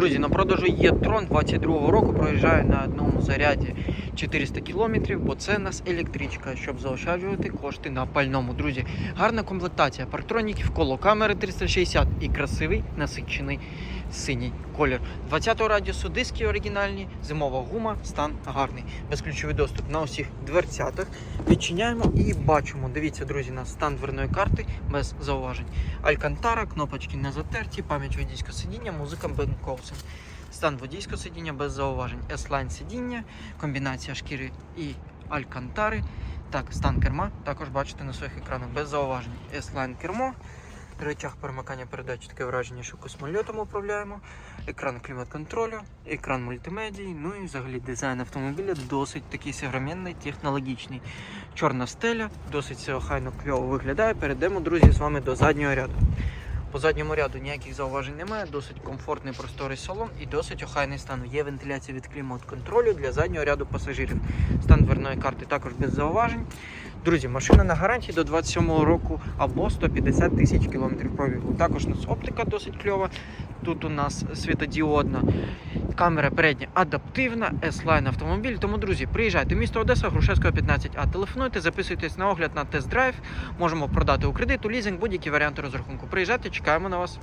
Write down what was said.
Друзі, на продажу є трон 22-го року. проїжджаю на одному заряді 400 кілометрів, бо це у нас електричка, щоб заощаджувати кошти на пальному. Друзі, гарна комплектація парктроніків, коло камери 360 і красивий насичений синій колір. 20-го радіусу диски оригінальні, зимова гума, стан гарний. Безключовий доступ на усіх дверцятах. Відчиняємо і бачимо. Дивіться, друзі, на стан дверної карти без зауважень. Алькантара, кнопочки не затерті, пам'ять водійського сидіння, музика Бенкоусен. Стан водійського сидіння без зауважень. S-Line сидіння, комбінація шкіри і алькантари. Так, стан керма також бачите на своїх екранах без зауважень. S-Line кермо. Речах перемикання передач таке враження, що космольотом управляємо. Екран клімат-контролю, екран мультимедії, ну і взагалі дизайн автомобіля досить такий современний, технологічний. Чорна стеля, досить все охайно кльово виглядає. Перейдемо, друзі, з вами до заднього ряду. По задньому ряду ніяких зауважень немає, досить комфортний просторий салон і досить охайний стан. Є вентиляція від клімат-контролю для заднього ряду пасажирів. Стан дверної карти також без зауважень. Друзі, машина на гарантії до 27-го року або 150 тисяч кілометрів пробігу. Також у нас оптика досить кльова. Тут у нас світодіодна. Камера передня адаптивна, S-Line автомобіль. Тому, друзі, приїжджайте в місто Одеса, Грушевського 15А. Телефонуйте, записуйтесь на огляд на тест-драйв. Можемо продати у кредит, у лізинг, будь-які варіанти розрахунку. Приїжджайте, чекаємо на вас.